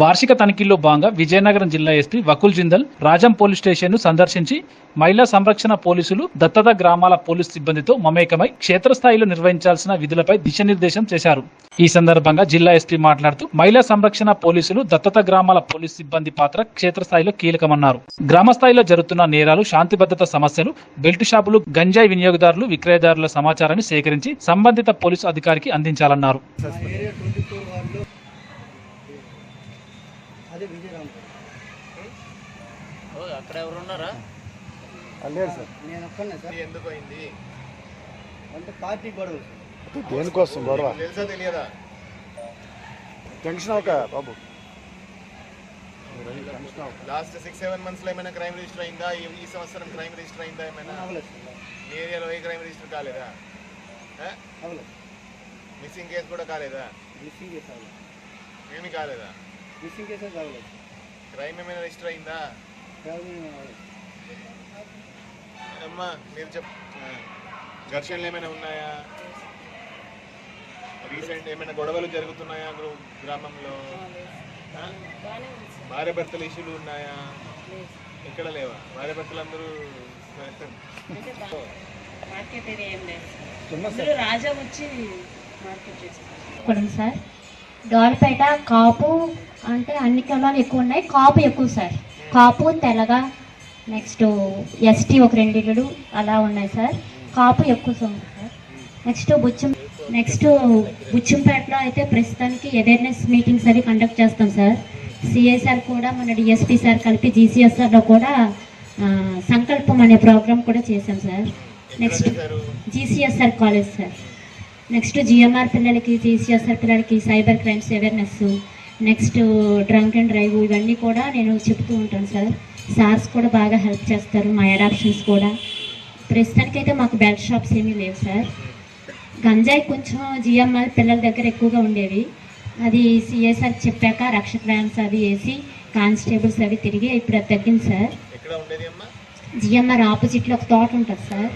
వార్షిక తనిఖీల్లో భాగంగా విజయనగరం జిల్లా ఎస్పీ వకుల్ జిందల్ రాజం పోలీస్ స్టేషన్ను సందర్శించి మహిళా సంరక్షణ పోలీసులు దత్తత గ్రామాల పోలీస్ సిబ్బందితో మమేకమై క్షేత్రస్థాయిలో నిర్వహించాల్సిన విధులపై దిశానిర్దేశం చేశారు. ఈ సందర్భంగా జిల్లా ఎస్పీ మాట్లాడుతూ మహిళా సంరక్షణ పోలీసులు దత్తత గ్రామాల పోలీస్ సిబ్బంది పాత్ర క్షేత్రస్థాయిలో కీలకమన్నారు. గ్రామస్థాయిలో జరుగుతున్న నేరాలు శాంతి భద్రత సమస్యలు బెల్ట్ షాపులు గంజాయి వినియోగదారులు విక్రయదారుల సమాచారాన్ని సేకరించి సంబంధిత పోలీసు అధికారికి అందించాలన్నారు. అదే విజయరామ్. అక్కడ ఎవరు ఉన్నారా? లేరు సార్. నేను ఒక్కనే సార్. ఎందుకు అయింది అంటే పార్టీ గొడవలు సార్ దేనికోసం గొడవ? తెలుసా తెలియదా? టెన్షన్ అవక బాబు. లాస్ట్ సిక్స్ సెవెన్ మంత్స్లో ఏమైనా క్రైమ్ రిజిస్టర్ అయిందా? ఈ సంవత్సరం క్రైమ్ రిజిస్టర్ అయిందా ఏమైనా? మీ ఏరియాలో ఏ క్రైమ్ రిజిస్టర్ కాలేదా? మిస్సింగ్ కేసు కూడా కాలేదా? మిస్సింగ్ కేసు అవ్వలేదు. ఏమీ కాలేదా? మిస్సింగ్ కేసు అయితే అవ్వలేదు క్రైమ్ ఏమైనా రిజిస్టర్ అయిందా? అమ్మా మీరు చెప్ ఘర్షణలు ఏమైనా ఉన్నాయా? రీసెంట్ ఏమైనా గొడవలు జరుగుతున్నాయా గ్రూ- గ్రామంలో? భార్య భర్తల ఇష్యూలు ఉన్నాయా? ఎక్కడ లేవా? భార్య భర్తలు అందరూ మార్కెట్ ఏరియా ఏం లేదు. అందరూ రాజా వచ్చి మార్కెట్ చేస్తారు సార్. డోల్పేట కాపు అంటే అన్ని కులాలు ఎక్కువ ఉన్నాయి. కాపు ఎక్కువ సార్. కాపు తెల్లగా నెక్స్ట్ ఎస్టీ ఒక రెండు అలా ఉన్నాయి సార్. కాపు ఎక్కువ ఉంది సార్. నెక్స్ట్ బుచ్చం నెక్స్ట్ బుచ్చంపేటలో అయితే ప్రస్తుతానికి అవేర్నెస్ మీటింగ్స్ అవి కండక్ట్ చేస్తాం సార్. సిఐ సార్ కూడా మన డిఎస్పీ సార్ కలిపి జీసీఎస్ఆర్లో కూడా సంకల్పం అనే ప్రోగ్రామ్ కూడా చేశాం sir. Next GCSR college sir next GMR పిల్లలకి జీసీఎస్ఆర్ పిల్లలకి cyber crimes awareness next drunk and drive ఇవన్నీ కూడా నేను చెప్తూ ఉంటాను సార్. సార్స్ కూడా బాగా హెల్ప్ చేస్తారు మా అడాప్షన్స్ కూడా. ప్రస్తుతానికైతే మాకు బెల్ట్ షాప్స్ ఏమీ లేవు సార్. గంజాయి కొంచెం జిఎంఆర్ పిల్లల దగ్గర ఎక్కువగా ఉండేవి. అది సిఎస్ఆర్ చెప్పాక రక్షక వ్యాన్స్ అవి వేసి కానిస్టేబుల్స్ అవి తిరిగి ఇప్పుడు అది తగ్గింది సార్. జిఎంఆర్ ఆపోజిట్లో ఒక తోట ఉంటుంది సార్.